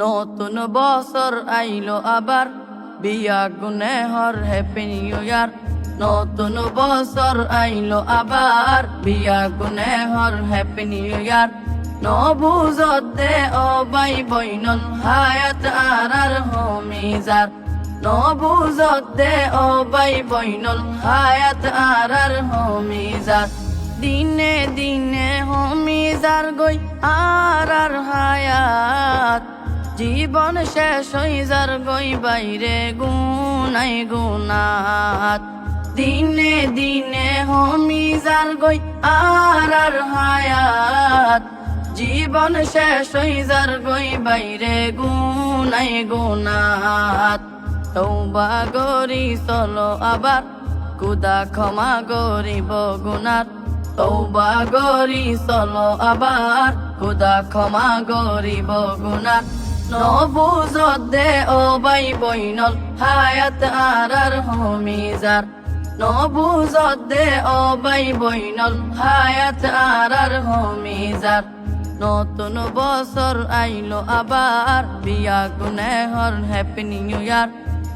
নতুন বছর আইলো আবার, বিয়া গুনে হর হ্যাপি নিউ ইয়ার নতুন বছর আইলো আবার, বিয়া গুনে হর হ্যাপি নিউ ইয়ার নবুজতে ও বাই বইনল হায়াত আর আর হোমিজার নবুজতে ও বাই বইনল হায়াত আর আর হোমিজার দিনে দিনে হোমিজার গই, আর আর হায়াত। জীবন শেষ হই যার গই বাইরে গুনাই গুনাত দিনে দিনে হোমিজার গই আর আর হায়াত। জীবন শেষ হই যার গই বাইরে গুনাই গুনাত তৌবা গরি চলো আবার কুদা ক্ষমা গরিব গুনাত তৌবা গরি চলো আবার কুদা ক্ষমা গরিব গুনাত নবুজত দে ও বাই বইনল হায়াত আর আর হোমিজার। নবুজত দে ও বাই বইনল হায়াত আর আর হোমিজার। নতুন বছর আইলো আবার বিয়া গুনে হর হ্যাপি নিউ ইয়ার।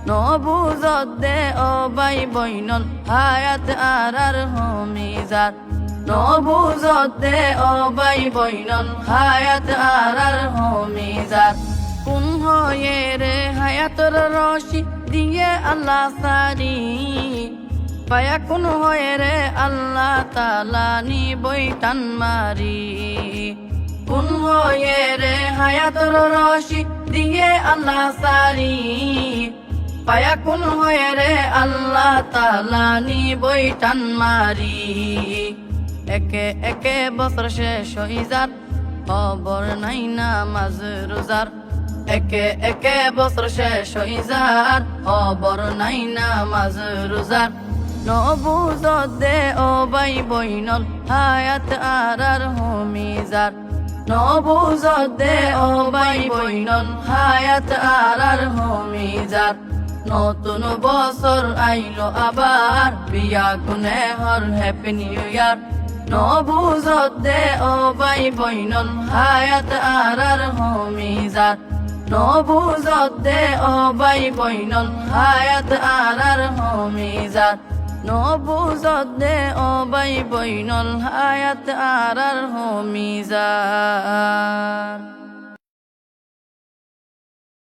নবুজত দে ও বাই বইনল হায়াত আর আর হোমিজার। নবুজত দে ও বাই বইনল হায়াত আর আর হোমিজার। কোন হয়ে রে হায়াতর রশি দিয়ে আল্লাহ সারি? পায়া কোন হয়ে রে আল্লাহ তালা নি বই টান মারি? কোন হয়ে রে হায়াতর রশি দিয়ে আল্লাহ সারি? পায়া কোন হয়ে রে আল্লাহ তালা নি বই টান মারি? একে একে বছর শেষ হই যার, খবর নাই নামাজ রোজার। একে একে বছর শেষ হই যার, খবর নাই নামাজ রোজার। নবুজ দে ও বাই বইনল, হায়াত আর আর হোমিজার নবুজ দে ও বাই বইনল, হায়াত আর আর হোমিজার নতুন বছর আইলো আবার, বিয়া গুনে হর হ্যাপি নিউ ইয়ার। নবুজত দে ও বাই বইনল, হায়াত আর আর হোমিজার নবুজত দে অবাই বৈনল হায়াত আর হমিজাত। নবুজত দে অবাই বৈনল হায়াত আর আর হোমিজার